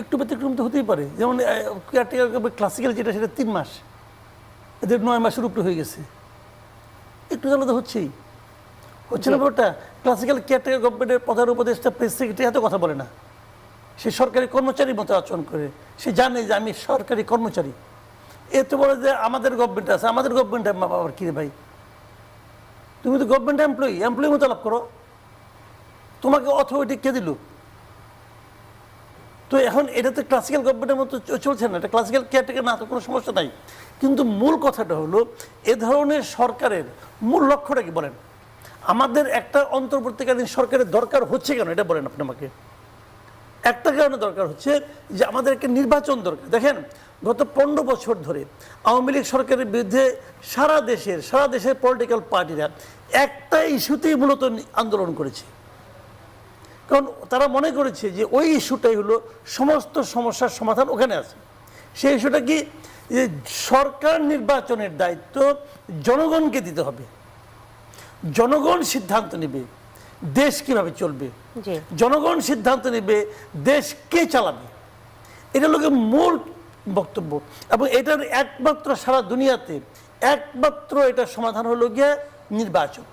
একটু ব্যতিক্রম তো হতেই পারে। যেমন কেয়ারটেকার ক্লাসিক্যাল যেটা সেটা তিন মাস। এদের নয় মাসের উপরে হয়ে গেছে। একটু তাহলে তো হচ্ছেই। হচ্ছে না ব্যাপারটা? ক্লাসিক্যাল কেয়ারটেকার গভর্নমেন্টের প্রধান উপদেষ্টা প্রেস সেক্রেটারি এত কথা বলে না। সে সরকারি কর্মচারীর মতো আচরণ করে। সে জানে যে আমি সরকারি কর্মচারী। এ তো বলে যে আমাদের গভর্নমেন্ট আছে আমাদের গভর্নমেন্ট আবার কি রে ভাই? তুমি তো গভর্নমেন্ট এমপ্লয়ি এমপ্লয়ি মতো লাভ করো। তোমাকে অথরিটি কে দিল? তো এখন এটা তো ক্লাসিক্যাল গভর্নমেন্টের মতো চলছে না, এটা ক্লাসিক্যাল কেয়ারটেকার না তো কোনো সমস্যা নাই। কিন্তু মূল কথাটা হলো, এ ধরনের সরকারের মূল লক্ষ্যটা কি বলেন? আমাদের একটা অন্তর্বর্তীকালীন সরকারের দরকার হচ্ছে কেন? এটা বলেন আপনি আমাকে। একটা কারণে দরকার হচ্ছে যে আমাদের একটা নির্বাচন দরকার। দেখেন, গত পনেরো বছর ধরে আওয়ামী লীগ সরকারের বিরুদ্ধে সারা দেশের সারা দেশের পলিটিক্যাল পার্টিরা একটা ইস্যুতেই মূলত আন্দোলন করেছে। কারণ তারা মনে করেছে যে ওই ইস্যুটাই হলো সমস্ত সমস্যার সমাধান ওখানে আছে। সেই ইস্যুটা কি যে সরকার নির্বাচনের দায়িত্ব জনগণকে দিতে হবে। জনগণ সিদ্ধান্ত নেবে দেশ কীভাবে চলবে। জনগণ সিদ্ধান্ত নেবে দেশ কে চালাবে। এটা লোকে মূল বক্তব্য। এবং এটার একমাত্র সারা দুনিয়াতে একমাত্র এটা সমাধান হলো গিয়ে নির্বাচন।